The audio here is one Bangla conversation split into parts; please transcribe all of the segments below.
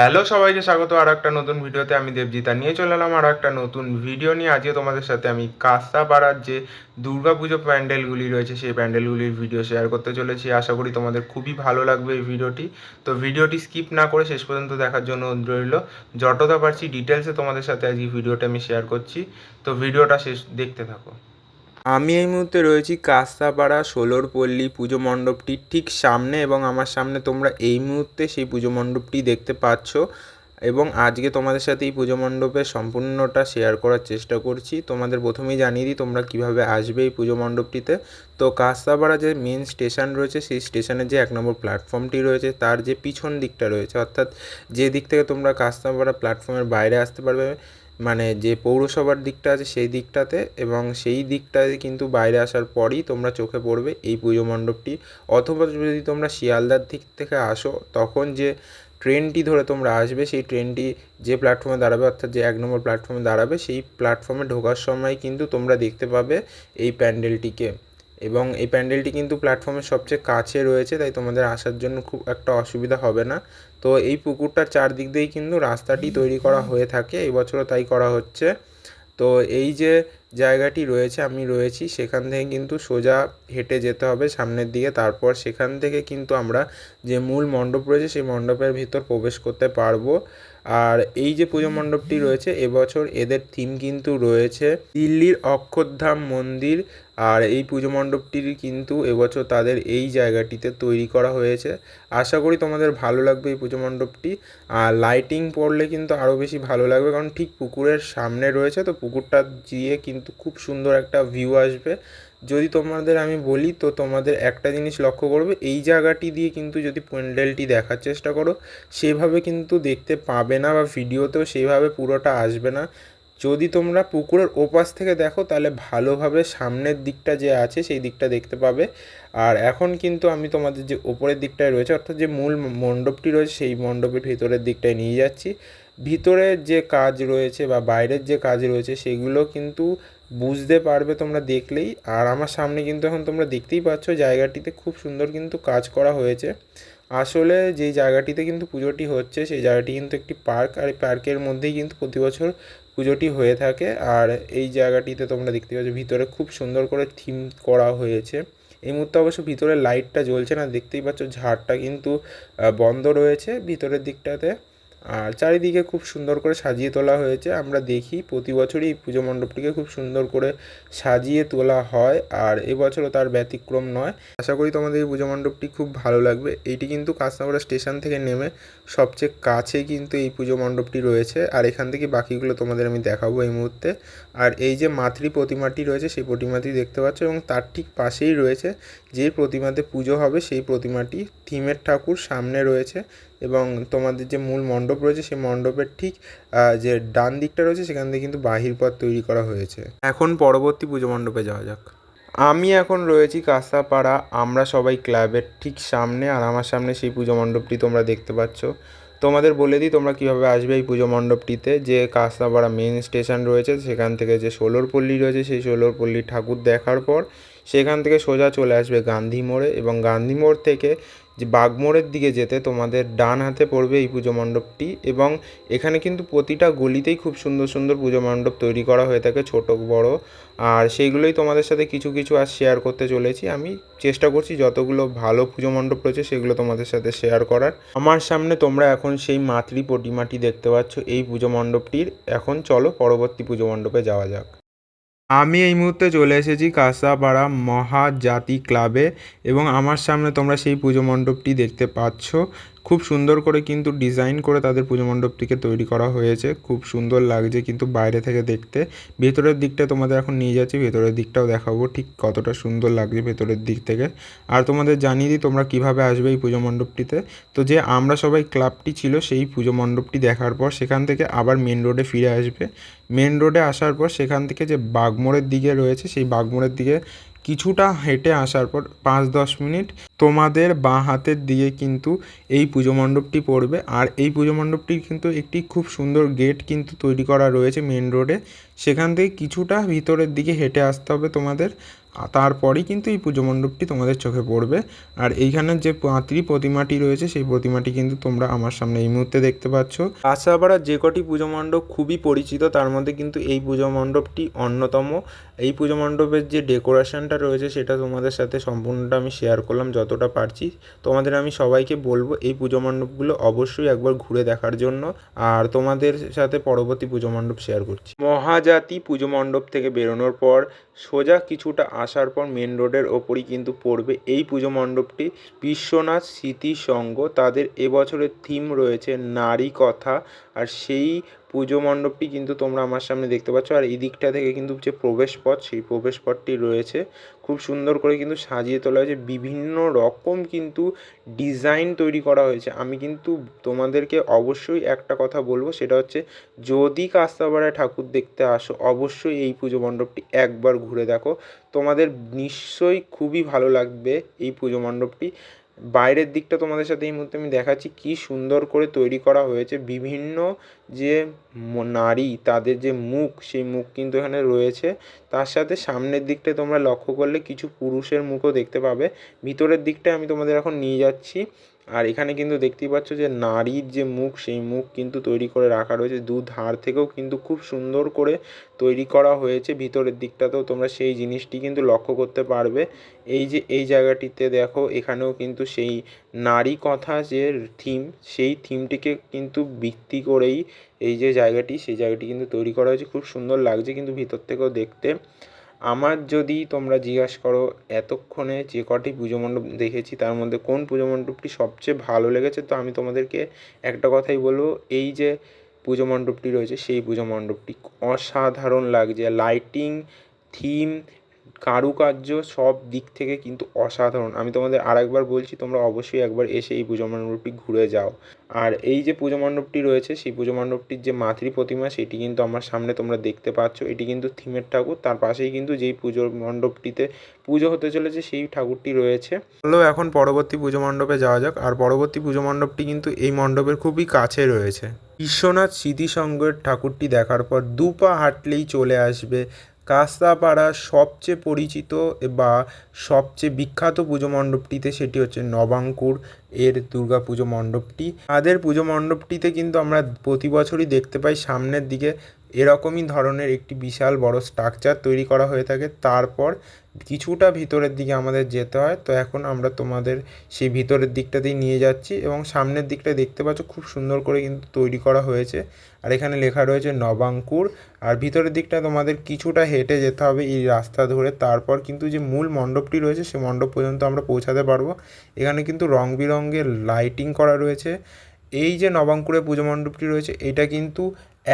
হ্যালো সবাইকে স্বাগত, আর একটা নতুন ভিডিওতে আমি দেবজিতা নিয়ে চলে এলাম আরও একটা নতুন ভিডিও নিয়ে। আজকে তোমাদের সাথে আমি কাস্তাপাড়ার যে দুর্গাপুজো প্যান্ডেলগুলি রয়েছে, সেই প্যান্ডেলগুলির ভিডিও শেয়ার করতে চলেছি। আশা করি তোমাদের খুবই ভালো লাগবে এই ভিডিওটি। তো ভিডিওটি স্কিপ না করে শেষ পর্যন্ত দেখার জন্য রইল। যতটা পারছি ডিটেলসে তোমাদের সাথে আজকে ভিডিওটা আমি শেয়ার করছি। তো ভিডিওটা শেষ, দেখতে থাকো। আমি এই মুহূর্তে রয়েছি কাস্তাপাড়া ষোলোর পল্লী পুজো মণ্ডপটির ঠিক সামনে এবং আমার সামনে তোমরা এই মুহূর্তে সেই পুজো মণ্ডপটি দেখতে পাচ্ছ। এবং আজকে তোমাদের সাথে এই পুজো মণ্ডপের সম্পূর্ণটা শেয়ার করার চেষ্টা করছি। তোমাদের প্রথমেই জানিয়ে দিই তোমরা কীভাবে আসবে এই পুজো মণ্ডপটিতে। তো কাস্তাপাড়া যে মেন স্টেশন রয়েছে, সেই স্টেশনের যে এক নম্বর প্ল্যাটফর্মটি রয়েছে, তার যে পিছন দিকটা রয়েছে, অর্থাৎ যে দিক থেকে তোমরা কাস্তাপাড়া প্ল্যাটফর্মের বাইরে আসতে পারবে মানে যে পৌরসভার দিকটা আছে সেই দিকটাতে এবং সেই দিকটাতে কিন্তু বাইরে আসার পরই তোমরা চোখে পড়বে এই পুজো মণ্ডপটি। অথবা যদি তোমরা শিয়ালদার দিক থেকে আসো, তখন যে ট্রেনটি ধরে তোমরা আসবে, সেই ট্রেনটি যে প্ল্যাটফর্মে দাঁড়াবে, অর্থাৎ যে এক নম্বর প্ল্যাটফর্মে দাঁড়াবে, সেই প্ল্যাটফর্মে ঢোকার সময় কিন্তু তোমরা দেখতে পাবে এই প্যান্ডেলটিকে। এবং এই প্যান্ডেলটি কিন্তু প্ল্যাটফর্মের সবচেয়ে কাছে রয়েছে, তাই তোমাদের আসার জন্য খুব একটা অসুবিধা হবে না। তো এই পুকুরটার চারদিক দিয়েই কিন্তু রাস্তাটি তৈরি করা হয়ে থাকে। এই বছরও তাই করা হচ্ছে। তো এই যে জায়গাটি রয়েছে, আমি রয়েছি, সেখান থেকে কিন্তু সোজা হেঁটে যেতে হবে সামনের দিকে। তারপর সেখান থেকে কিন্তু আমরা যে মূল মণ্ডপ রয়েছে, সেই মণ্ডপের ভিতর প্রবেশ করতে পারব। আর এই যে পুজো মণ্ডপটি রয়েছে, এবছর এদের থিম কিন্তু রয়েছে দিল্লির অক্ষরধাম মন্দির। আর এই পুজো মণ্ডপটির কিন্তু এবছর তাদের এই জায়গাটিতে তৈরি করা হয়েছে। আশা করি তোমাদের ভালো লাগবে এই পুজো মণ্ডপটি। আর লাইটিং পড়লে কিন্তু আরও বেশি ভালো লাগবে, কারণ ঠিক পুকুরের সামনে রয়েছে, তো পুকুরটা গিয়ে কিন্তু খুব সুন্দর একটা ভিউ আসবে। যদি তোমাদের আমি বলি, তো তোমাদের একটা জিনিস লক্ষ্য করবে, এই জায়গাটি দিয়ে কিন্তু যদি প্যান্ডেলটি দেখার চেষ্টা করো, সেভাবে কিন্তু দেখতে পাবে না বা ভিডিওতেও সেভাবে পুরোটা আসবে না। যদি তোমরা পুকুরের ওপাশ থেকে দেখো, তাহলে ভালোভাবে সামনের দিকটা যে আছে, সেই দিকটা দেখতে পাবে। আর এখন কিন্তু আমি তোমাদের যে ওপরের দিকটায় রয়েছে, অর্থাৎ যে মূল মণ্ডপটি রয়েছে, সেই মণ্ডপের ভিতরের দিকটায় নিয়ে যাচ্ছি। ভিতরের যে কাজ রয়েছে বা বাইরের যে কাজ রয়েছে, সেগুলো কিন্তু বুঝতে পারবে তোমরা দেখলেই। আর আমার সামনে কিন্তু এখন তোমরা দেখতেই পাচ্ছ, জায়গাটিতে খুব সুন্দর কিন্তু কাজ করা হয়েছে। আসলে যেই জায়গাটিতে কিন্তু পুজোটি হচ্ছে, সেই জায়গাটি কিন্তু একটি পার্ক। আর এই পার্কের মধ্যেই কিন্তু প্রতি বছর পুজোটি হয়ে থাকে। আর এই জায়গাটিতে তোমরা দেখতে পাচ্ছ, ভিতরে খুব সুন্দর করে থিম করা হয়েছে। এই মুহূর্তে অবশ্য ভিতরে লাইটটা জ্বলছে না, দেখতেই পাচ্ছ ঝাড়টা কিন্তু বন্ধ রয়েছে ভিতরের দিকটাতে। আর চারিদিকে খুব সুন্দর করে সাজিয়ে তোলা হয়েছে। আমরা দেখি প্রতি বছরই এই পুজো মণ্ডপটিকে খুব সুন্দর করে সাজিয়ে তোলা হয় আর এবছরও তার ব্যতিক্রম নয়। আশা করি তোমাদের এই পুজো মণ্ডপটি খুব ভালো লাগবে। এইটি কিন্তু কাঁচনাপাড়া স্টেশন থেকে নেমে সবচেয়ে কাছে কিন্তু এই পুজো মণ্ডপটি রয়েছে আর এখান থেকে বাকিগুলো তোমাদের আমি দেখাবো এই মুহূর্তে। আর এই যে মাতৃ প্রতিমাটি রয়েছে সেই প্রতিমাটি দেখতে পাচ্ছ এবং তার ঠিক পাশেই রয়েছে যে প্রতিমাতে পুজো হবে সেই প্রতিমাটি। থিমের ঠাকুর সামনে রয়েছে। এবং তোমাদের যে মূল মণ্ডপ রয়েছে, সেই মণ্ডপের ঠিক যে ডান দিকটা রয়েছে, সেখান থেকে কিন্তু বাহির পথ তৈরি করা হয়েছে। এখন পরবর্তী পুজো মণ্ডপে যাওয়া যাক। আমি এখন রয়েছি কাঁসাপাড়া। আমরা সবাই ক্লাবের ঠিক সামনে, আর আমার সামনে সেই পুজো মণ্ডপটি তোমরা দেখতে পাচ্ছ। তোমাদের বলে দিই, তোমরা কীভাবে আসবে এই পুজো মণ্ডপটিতে। যে কাঁসাপাড়া মেন স্টেশন রয়েছে, সেখান থেকে যে ষোলোর পল্লী রয়েছে, সেই ষোলোর পল্লী ঠাকুর দেখার পর, সেখান থেকে সোজা চলে আসবে গান্ধী মোড়ে। এবং গান্ধী মোড় থেকে যে বাগমোড়ের দিকে যেতে তোমাদের ডান হাতে পড়বে এই পুজো মণ্ডপটি এবং এখানে কিন্তু প্রতিটা গলিতেই খুব সুন্দর সুন্দর পুজো মণ্ডপ তৈরি করা হয়ে থাকে, ছোট, বড়। আর সেইগুলোই তোমাদের সাথে কিছু কিছু আজ শেয়ার করতে চলেছি। আমি চেষ্টা করছি যতগুলো ভালো পুজো মণ্ডপ রয়েছে সেগুলো তোমাদের সাথে শেয়ার করার। আমার সামনে তোমরা এখন সেই মাতৃ প্রতিমাটি দেখতে পাচ্ছ, এই পুজো মণ্ডপটির। এখন চলো পরবর্তী পুজো মণ্ডপে যাওয়া যাক। আমি এই মুহূর্তে চলে এসেছি কাঁসাপাড়া মহাজাতি ক্লাবে এবং আমার সামনে তোমরা সেই পুজো মণ্ডপটি দেখতে পাচ্ছ। খুব সুন্দর করে কিন্তু ডিজাইন করে তাদের পুজো মণ্ডপটিকে তৈরি করা হয়েছে। খুব সুন্দর লাগছে কিন্তু বাইরে থেকে দেখতে। ভেতরের দিকটা তোমাদের এখন নিয়ে যাচ্ছি, ভেতরের দিকটাও দেখাবো ঠিক কতটা সুন্দর লাগছে ভেতরের দিক থেকে। আর তোমাদের জানিয়ে দিই তোমরা কীভাবে আসবে এই পুজো মণ্ডপটিতে। তো যে আমরা সবাই ক্লাবটি ছিল সেই পুজো মণ্ডপটি দেখার পর সেখান থেকে আবার মেন রোডে ফিরে আসবে। মেন রোডে আসার পর সেখান থেকে যে বাগমোড়ের দিকে রয়েছে সেই বাগমোড়ের দিকে কিছুটা হেঁটে আসার পর পাঁচ দশ মিনিট তোমাদের বাঁ হাতের দিয়ে কিন্তু এই পুজো মণ্ডপটি পড়বে। আর এই পুজো মণ্ডপটির কিন্তু একটি খুব সুন্দর গেট কিন্তু তৈরি করা রয়েছে মেন রোডে। সেখান থেকে কিছুটা ভিতরের দিকে হেঁটে আসতে হবে তোমাদের। তারপরেই কিন্তু এই পুজো মণ্ডপটি তোমাদের চোখে পড়বে। আর এইখানের যে মাতৃ প্রতিমাটি রয়েছে, সেই প্রতিমাটি কিন্তু তোমরা আমার সামনে এই মুহূর্তে দেখতে পাচ্ছ। আশাপাড়ার যে কটি পুজো মণ্ডপ খুবই পরিচিত, তার মধ্যে কিন্তু এই পুজো মণ্ডপটি অন্যতম। এই পুজো মণ্ডপের যে ডেকোরেশনটা রয়েছে, সেটা তোমাদের সাথে সম্পূর্ণটা আমি শেয়ার করলাম যতটা পারছি। তোমাদের আমি সবাইকে বলব, এই পুজো মণ্ডপগুলো অবশ্যই একবার ঘুরে দেখার জন্য। আর তোমাদের সাথে পরবর্তী পুজো মণ্ডপ শেয়ার করছি। মহাজাতি পুজো মণ্ডপ থেকে বেরোনোর পর সোজা কিছুটা আসার পর মেন রোডের ওপরই কিন্তু পড়বে এই পুজো মণ্ডপটি। বিশ্বনাথ স্মৃতি সংঘ তাদের এবছরের থিম রয়েছে নারী কথা। আর সেই পুজো মণ্ডপটি কিন্তু তোমরা আমার সামনে দেখতে পাচ্ছ। আর এই দিকটা থেকে কিন্তু যে প্রবেশ পথ সেই প্রবেশ পথটি রয়েছে। খুব সুন্দর করে কিন্তু সাজিয়ে তোলা হয়েছে। বিভিন্ন রকম কিন্তু ডিজাইন তৈরি করা হয়েছে। আমি কিন্তু তোমাদেরকে অবশ্যই একটা কথা বলব, সেটা হচ্ছে যদি কাস্তাপাড়ায় ঠাকুর দেখতে আসো, অবশ্যই এই পুজো মণ্ডপটি একবার ঘুরে দেখো। তোমাদের নিশ্চয়ই খুবই ভালো লাগবে এই পুজো মণ্ডপটি। বাইরের দিকটা তোমাদের সাথে এই মুহূর্তে আমি দেখাচ্ছি, কি সুন্দর করে তৈরি করা হয়েছে। বিভিন্ন যে নারী, তাদের যে মুখ, সেই মুখ কিন্তু এখানে রয়েছে। তার সাথে সামনের দিকটা তোমরা লক্ষ্য করলে কিছু পুরুষের মুখও দেখতে পাবে। ভিতরের দিকটা আমি তোমাদের এখন নিয়ে যাচ্ছি। আর এখানে কিন্তু দেখতেই পাচ্ছ যে নারীর যে মুখ, সেই মুখ কিন্তু তৈরি করে রাখা রয়েছে। দু ধার থেকেও কিন্তু খুব সুন্দর করে তৈরি করা হয়েছে। ভিতরের দিকটাতেও তোমরা সেই জিনিসটি কিন্তু লক্ষ্য করতে পারবে। এই যে, এই জায়গাটিতে দেখো, এখানেও কিন্তু সেই নারী কথা যে থিম, সেই থিমটিকে কিন্তু ভিত্তি করেই এই যে জায়গাটি, সেই জায়গাটি কিন্তু তৈরি করা হয়েছে। খুব সুন্দর লাগছে কিন্তু ভিতর থেকেও দেখতে। আমার যদি তোমরা জিজ্ঞাস করো, এতক্ষণে যে কটি পুজো মণ্ডপ দেখেছি, তার মধ্যে কোন পুজো মণ্ডপটি সবচেয়ে ভালো লেগেছে? তো আমি তোমাদেরকে একটা কথাই বলব, এই যে পুজো মণ্ডপটি রয়েছে, সেই পুজো মণ্ডপটি অসাধারণ লাগছে। লাইটিং থিম কারুকার্য সব দিক থেকে কিন্তু অসাধারণ। আমি তোমাদের আরেকবার বলছি, তোমরা অবশ্যই একবার এসে এই পুজো মণ্ডপটি ঘুরে যাও। আর এই যে পুজো মণ্ডপটি রয়েছে, সেই পুজো মণ্ডপটির যে মাতৃ প্রতিমা, সেটি কিন্তু আমার সামনে তোমরা দেখতে পাচ্ছ। এটি কিন্তু থিমের ঠাকুর। তার পাশেই কিন্তু যেই পুজোর মণ্ডপটিতে পুজো হতে চলেছে, সেই ঠাকুরটি রয়েছে। হলো এখন পরবর্তী পুজো মণ্ডপে যাওয়া যাক। আর পরবর্তী পুজো মণ্ডপটি কিন্তু এই মণ্ডপের খুবই কাছে রয়েছে। বিশ্বনাথ স্মৃতিসংঘের ঠাকুরটি দেখার পর দু পা হাঁটলেই চলে আসবে কাস্তাপাড়ার সবচেয়ে পরিচিত বা সবচেয়ে বিখ্যাত পুজো মণ্ডপটিতে সেটি হচ্ছে নবাঙ্কুর এর দুর্গা পুজো মণ্ডপটি। তাদের পুজো মণ্ডপটিতে কিন্তু আমরা প্রতি বছরই দেখতে পাই সামনের দিকে এরকমই ধরনের একটি বিশাল বড় স্ট্রাকচার তৈরি করা হয়ে থাকে। তারপর কিছুটা ভিতরের দিকে আমাদের যেতে হয়, তো এখন আমরা তোমাদের সেই ভিতরের দিকটাতেই নিয়ে যাচ্ছি এবং সামনের দিকটা দেখতে পাচ্ছ খুব সুন্দর করে কিন্তু তৈরি করা হয়েছে। আর এখানে লেখা রয়েছে নবাঙ্কুর, আর ভিতরের দিকটা তোমাদের কিছুটা হেঁটে যেতে হবে এই রাস্তা ধরে। তারপর কিন্তু যে মূল মণ্ডপটি রয়েছে সে মণ্ডপ পর্যন্ত আমরা পৌঁছাতে পারব। এখানে কিন্তু রং বেরঙের লাইটিং করা রয়েছে। এই যে নবাঙ্কুরে পুজো মণ্ডপটি রয়েছে, এটা কিন্তু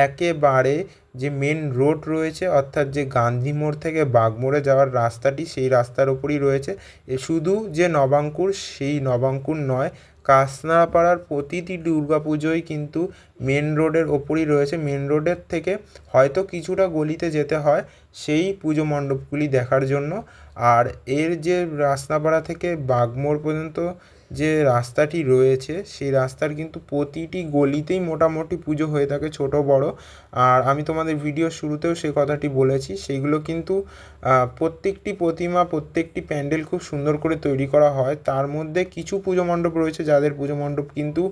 একেবারে যে মেন রোড রয়েছে, অর্থাৎ যে গান্ধী মোড় থেকে বাগমোড়ে যাওয়ার রাস্তাটি, সেই রাস্তার ওপরই রয়েছে। শুধু যে নবাঙ্কুর, সেই নবাঙ্কুর নয় কাঁচনাপাড়ার প্রতিটি দুর্গা পুজোই কিন্তু মেন রোডের ওপরই রয়েছে। মেন রোডের থেকে হয়তো কিছুটা গলিতে যেতে হয় সেই পুজো মণ্ডপগুলি দেখার জন্য। আর এর যে রাস্তাপাড়া থেকে বাগমোড় পর্যন্ত যে রাস্তাটি রয়েছে, সেই রাস্তার কিন্তু প্রতিটি গলিতেই মোটামুটি পুজো হয়ে থাকে ছোট, বড়। আর আমি তোমাদের ভিডিও শুরুতেও সেই কথাটি বলেছি সেইগুলো কিন্তু প্রত্যেকটি প্রতিমা, প্রত্যেকটি প্যান্ডেল খুব সুন্দর করে তৈরি করা হয়। তার মধ্যে কিছু পুজো মণ্ডপ রয়েছে, যাদের পুজো মণ্ডপ কিন্তু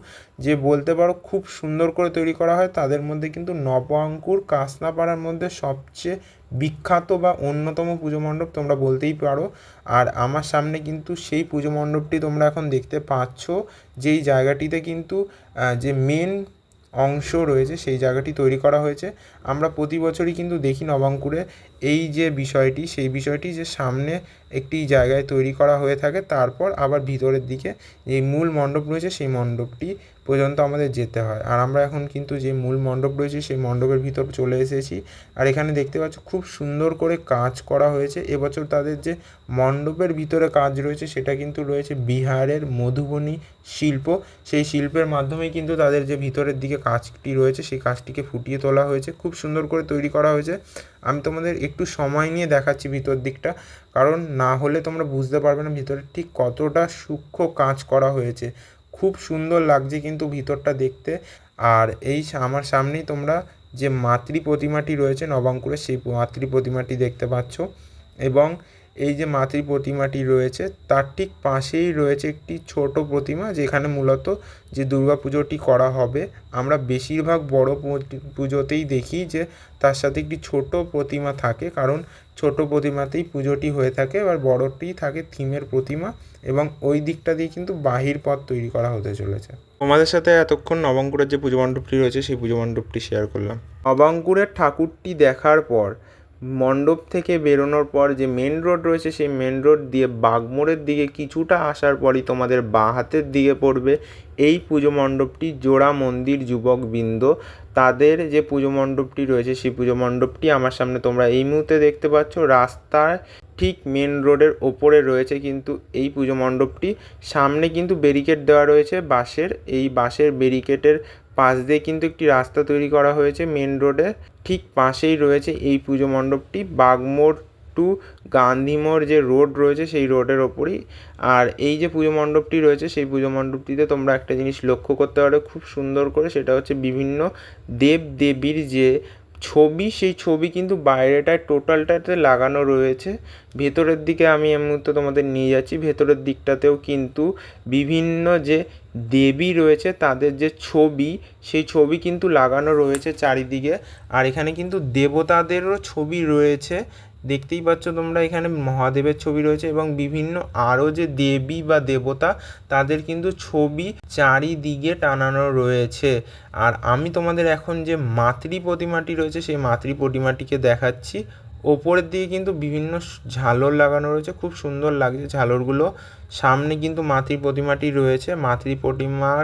যে বলতে পারো খুব সুন্দর করে তৈরি করা হয়, তাদের মধ্যে কিন্তু নবাঙ্কুর কাসনাপাড়ার মধ্যে সবচেয়ে বিখ্যাত বা অন্যতম পুজো মণ্ডপ তোমরা বলতেই পারো। আর আমার সামনে কিন্তু সেই পুজো মণ্ডপটি তোমরা এখন দেখতে পাচ্ছ। যেই জায়গাটিতে কিন্তু যে মেন অংশ রয়েছে, সেই জায়গাটি তৈরি করা হয়েছে। আমরা প্রতি বছরই কিন্তু দেখি নবাঙ্কুরে। এই যে বিষয়টি, সেই বিষয়টি যে সামনে একটি জায়গায় তৈরি করা হয়ে থাকে, তারপর আবার ভিতরের দিকে যে মূল মণ্ডপ রয়েছে, সেই মণ্ডপটি পর্যন্ত আমাদের যেতে হয়। আর আমরা এখন কিন্তু যে মূল মণ্ডপ রয়েছে, সেই মণ্ডপের ভিতর চলে এসেছি। আর এখানে দেখতে পাচ্ছ, খুব সুন্দর করে কাজ করা হয়েছে। এবছর তাদের যে মণ্ডপের ভিতরে কাজ রয়েছে, সেটা কিন্তু রয়েছে বিহারের মধুবনী শিল্প। সেই শিল্পের মাধ্যমেই কিন্তু তাদের যে ভিতরের দিকে কাজটি রয়েছে, সেই কাজটিকে ফুটিয়ে তোলা হয়েছে। খুব সুন্দর করে তৈরি করা হয়েছে। আমি তোমাদের একটু সময় নিয়ে দেখাচ্ছি ভিতর দিকটা, কারণ না হলে তোমরা বুঝতে পারবে না ভিতরে ঠিক কতটা সূক্ষ্ম কাজ করা হয়েছে। খুব সুন্দর লাগছে কিন্তু ভিতরটা দেখতে। আর এই আমার সামনেই তোমরা যে মাতৃ প্রতিমাটি রয়েছে নবাঙ্কুরে, সেই মাতৃ প্রতিমাটি দেখতে পাচ্ছ। এবং এই যে মাতৃ প্রতিমাটি রয়েছে, তার ঠিক পাশেই রয়েছে একটি ছোট প্রতিমা যেখানে মূলত যে দুর্গা পুজোটি করা হবে। আমরা বেশিরভাগ বড় পুজোতেই দেখি যে তার সাথে একটি ছোট প্রতিমা থাকে, কারণ ছোট প্রতিমাতেই পুজোটি হয়ে থাকে, এবার বড়টি থাকে থিমের প্রতিমা এবং ওই দিকটা দিয়ে কিন্তু বাহির পথ তৈরি করা হতে চলেছে। তোমাদের সাথে এতক্ষণ নবাঙ্কুরের যে পুজো মণ্ডপটি রয়েছে, সেই পুজো মণ্ডপটি শেয়ার করলাম। নবাঙ্কুরের ঠাকুরটি দেখার পর মণ্ডপ থেকে বেরোনোর পর যে মেন রোড রয়েছে, সেই মেন রোড দিয়ে বাগমোড়ের দিকে কিছুটা আসার পরই তোমাদের বাঁ হাতের দিকে পড়বে এই পুজো মণ্ডপটি জোড়া মন্দির যুবক বৃন্দ। তাদের যে পুজো মণ্ডপটি রয়েছে, সেই পুজো মণ্ডপটি আমার সামনে তোমরা এই মুহূর্তে দেখতে পাচ্ছ। রাস্তার ঠিক মেন রোডের ওপরে রয়েছে কিন্তু এই পুজো মণ্ডপটি। সামনে কিন্তু ব্যারিকেড দেওয়া রয়েছে বাঁশের। এই বাঁশের ব্যারিকেডের পাশ দিয়ে কিন্তু একটি রাস্তা তৈরি করা হয়েছে মেন রোডে ঠিক পাশেই রয়েছে এই পুজো মণ্ডপটি। বাগমোড় টু গান্ধীমোড় যে রোড রয়েছে, সেই রোডের ওপরই। আর এই যে পুজো মণ্ডপটি রয়েছে, সেই পুজো মণ্ডপটিতে তোমরা একটা জিনিস লক্ষ্য করতে পারো খুব সুন্দর করে, সেটা হচ্ছে বিভিন্ন দেব দেবীর যে ছবি, সেই ছবি কিন্তু বাইরেটায়, টোটালটাতে লাগানো রয়েছে। ভেতরের দিকে আমি এই মুহূর্তে তোমাদের নিয়ে যাচ্ছি। ভেতরের দিকটাতেও কিন্তু বিভিন্ন যে দেবী রয়েছে, তাদের যে ছবি, সেই ছবি কিন্তু লাগানো রয়েছে চারিদিকে। আর এখানে কিন্তু দেবতাদেরও ছবি রয়েছে। দেখতেই পাচ্ছ তোমরা, এখানে মহাদেবের ছবি রয়েছে এবং বিভিন্ন আরও যে দেবী বা দেবতা, তাদের কিন্তু ছবি চারিদিকে টানানো রয়েছে। আর আমি তোমাদের এখন যে মাতৃ প্রতিমাটি রয়েছে, সেই মাতৃ প্রতিমাটিকে দেখাচ্ছি। ওপরের দিকে কিন্তু বিভিন্ন ঝালর লাগানো রয়েছে, খুব সুন্দর লাগছে ঝালরগুলো। সামনে কিন্তু মাতৃ প্রতিমাটি রয়েছে, মাতৃ প্রতিমার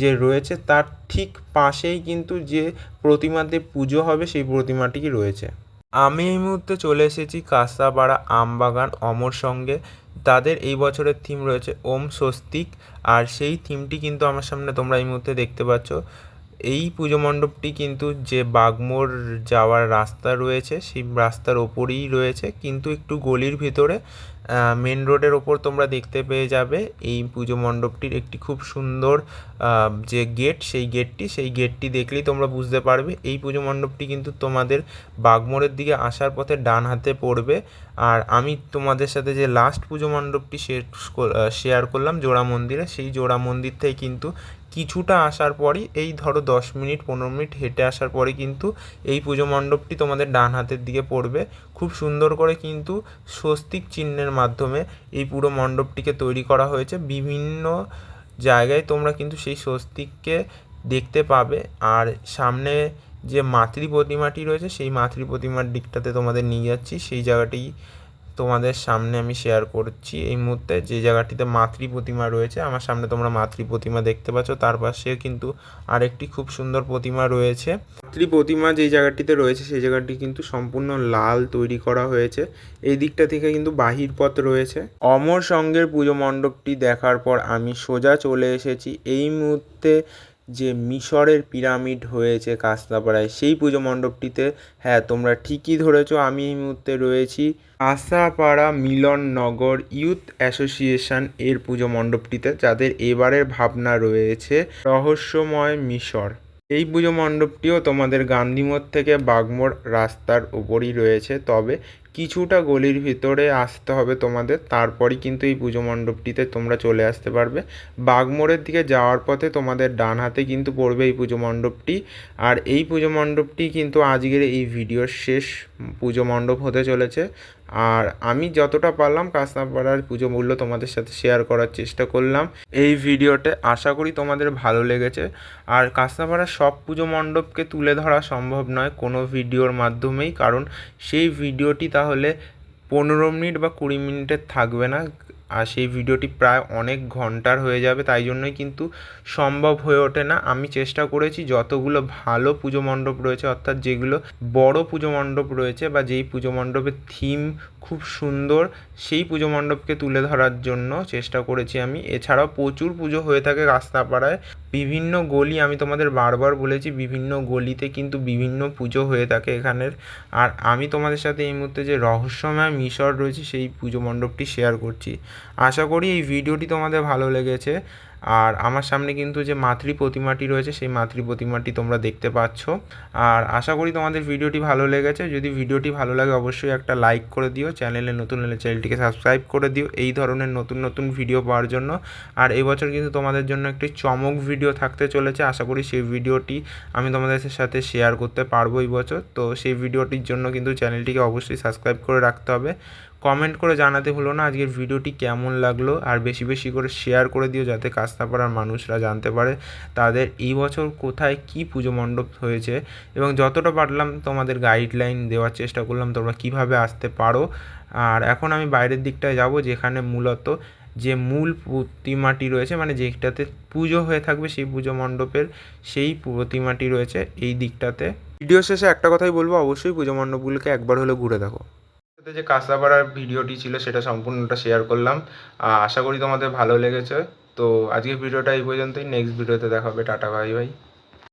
যে রয়েছে, তার ঠিক পাশেই কিন্তু যে প্রতিমাতে পুজো হবে, সেই প্রতিমাটি রয়েছে। আমি এই মুহূর্তে চলে এসেছি কাঁসাপাড়া আমবাগান অমর সঙ্গে। তাদের এই বছরের থিম রয়েছে ওম স্বস্তিক। আর সেই থিমটি কিন্তু আমার সামনে তোমরা এই মুহূর্তে দেখতে পাচ্ছ। এই পুজো মণ্ডপটি কিন্তু যে বাগমোর যাওয়ার রাস্তা রয়েছে, সেই রাস্তার ওপরেই রয়েছে। কিন্তু একটু গলির ভিতরে মেন রোডের ওপর তোমরা দেখতে পেয়ে যাবে এই পুজো মণ্ডপটির একটি খুব সুন্দর যে গেট সেই গেটটি সেই গেটটি দেখলেই তোমরা বুঝতে পারবে। এই পুজো মণ্ডপটি কিন্তু তোমাদের বাগমোড়ের দিকে আসার পথে ডান হাতে পড়বে। আর আমি তোমাদের সাথে যে লাস্ট পুজো মণ্ডপটি শেয়ার করলাম জোড়া মন্দিরে, সেই জোড়া মন্দির থেকে কিন্তু কিছুটা আসার পরই, এই ধরো দশ মিনিট, পনেরো মিনিট হেঁটে আসার পরে কিন্তু এই পুজো মণ্ডপটি তোমাদের ডান হাতের দিকে পড়বে। খুব সুন্দর করে কিন্তু স্বস্তিক চিহ্নের মাধ্যমে এই পুরো মণ্ডপটিকে তৈরি করা হয়েছে। বিভিন্ন জায়গায় তোমরা কিন্তু সেই স্বস্তিককে দেখতে পাবে। আর সামনে যে মাতৃ প্রতিমাটি রয়েছে, সেই মাতৃ প্রতিমার দিকটাতে তোমাদের নিয়ে যাচ্ছি। সেই জায়গাটি তোমাদের সামনে আমি শেয়ার করছি। এই মুহূর্তে যে জায়গাটিতে মাতৃ প্রতিমা রয়েছে, আমার সামনে তোমরা মাতৃ প্রতিমা দেখতে পাচ্ছ। তার পাশে কিন্তু আরেকটি খুব সুন্দর প্রতিমা রয়েছে। মাতৃ প্রতিমা যেই জায়গাটিতে রয়েছে, সেই জায়গাটি কিন্তু সম্পূর্ণ লাল তৈরি করা হয়েছে। এই দিকটা থেকে কিন্তু বাহির পথ রয়েছে। অমর সঙ্গের পুজো মণ্ডপটি দেখার পর আমি সোজা চলে এসেছি। এই মুহূর্তে যে মিশরের পিরামিড হয়েছে কাস্তাপাড়ায় সেই পুজো মণ্ডপটিতে হ্যাঁ তোমরা ঠিকই ধরেছো, আমি এই মুহূর্তে রয়েছি কাঁসাপাড়া মিলননগর ইউথ অ্যাসোসিয়েশন এর পুজো মণ্ডপটিতে, যাদের এবারের ভাবনা রয়েছে রহস্যময় মিশর। এই পুজো মণ্ডপটিও তোমাদের গান্ধীমোড় থেকে বাগমোড় রাস্তার ওপরই রয়েছে, তবে কিছুটা গলির ভিতরে আসতে হবে তোমাদের, তারপরই কিন্তু এই পুজো মণ্ডপটিতে তোমরা চলে আসতে পারবে। বাগমোড়ের দিকে যাওয়ার পথে তোমাদের ডান হাতে কিন্তু পড়বে এই পুজো মণ্ডপটি। আর এই পুজো মণ্ডপটি কিন্তু আজকের এই ভিডিওর শেষ পুজো মণ্ডপ হতে চলেছে। আর আমি যতটা পারলাম কাঁচনাপাড়ার পুজো মূল্য তোমাদের সাথে শেয়ার করার চেষ্টা করলাম এই ভিডিওতে। আশা করি তোমাদের ভালো লেগেছে। আর কাস্তাপাড়ার সব পুজো মণ্ডপকে তুলে ধরা সম্ভব নয় কোনো ভিডিওর মাধ্যমেই, কারণ সেই ভিডিওটি তাহলে পনেরো মিনিট বা কুড়ি মিনিটের থাকবে না। আর সেই ভিডিওটি প্রায় অনেক ঘণ্টার হয়ে যাবে, তাই জন্যই কিন্তু সম্ভব হয়ে ওঠে না। আমি চেষ্টা করেছি যতগুলো ভালো পুজো মণ্ডপ রয়েছে, অর্থাৎ যেগুলো বড় পুজো মণ্ডপ রয়েছে বা যেই পুজো মণ্ডপের থিম খুব সুন্দর, সেই পুজো মণ্ডপকে তুলে ধরার জন্য চেষ্টা করেছি আমি। এছাড়াও প্রচুর পুজো হয়ে থাকে রাস্তাপাড়ায়। বিভিন্ন গলি, আমি তোমাদের বারবার বলেছি, বিভিন্ন গলিতে কিন্তু বিভিন্ন পুজো হয়ে থাকে এখানের। আর আমি তোমাদের সাথে এই মুহূর্তে যে রহস্যময় মিশর রয়েছে, সেই পুজো মণ্ডপটি শেয়ার করছি। আশা করি এই ভিডিওটি তোমাদের ভালো লেগেছে। আর আমার সামনে কিন্তু যে মাতৃ প্রতিমাটি রয়েছে, সেই মাতৃ প্রতিমাটি তোমরা দেখতে পাচ্ছ। আর আশা করি তোমাদের ভিডিওটি ভালো লেগেছে। যদি ভিডিওটি ভালো লাগে, অবশ্যই একটা লাইক করে দিও। চ্যানেলে নতুন হলে চ্যানেলটিকে সাবস্ক্রাইব করে দিও এই ধরনের নতুন নতুন ভিডিও পাওয়ার জন্য। আর এবছর কিন্তু তোমাদের জন্য একটি চমক ভিডিও থাকতে চলেছে। আশা করি সেই ভিডিওটি আমি তোমাদের সাথে শেয়ার করতে পারব এই বছর। তো সেই ভিডিওটির জন্য কিন্তু চ্যানেলটিকে অবশ্যই সাবস্ক্রাইব করে রাখতে হবে। কমেন্ট করে জানাতে হলো না। আজকের ভিডিওটি কেমন লাগল? আর বেশি বেশি করে শেয়ার করে দিও যাতে কাস্তাপাড়ার মানুষরা জানতে পারে তাদের এই বছর কোথায় কি পুজো মণ্ডপ হয়েছে। এবং যতটা পারলাম তোমাদের গাইডলাইন দেওয়ার চেষ্টা করলাম তোমরা কীভাবে আসতে পারো। আর এখন আমি বাইরের দিকটায় যাব যেখানে মূলত যে মূল প্রতিমাটি রয়েছে মানে যেটাতে পুজো হয়ে থাকবে সেই পুজো মণ্ডপের সেই প্রতিমাটি রয়েছে এই দিকটাতে। ভিডিও শেষে একটা কথাই বলব, অবশ্যই পুজো মণ্ডপগুলোকে একবার হলে ঘুরে দেখো। যে কাঁসাপাড়ার ভিডিওটি ছিল সেটা সম্পূর্ণটা শেয়ার করলাম। আশা করি তোমাদের ভালো লেগেছে। তো আজকের ভিডিওটা এই পর্যন্তই। নেক্সট ভিডিওতে দেখা হবে। Tata bye bye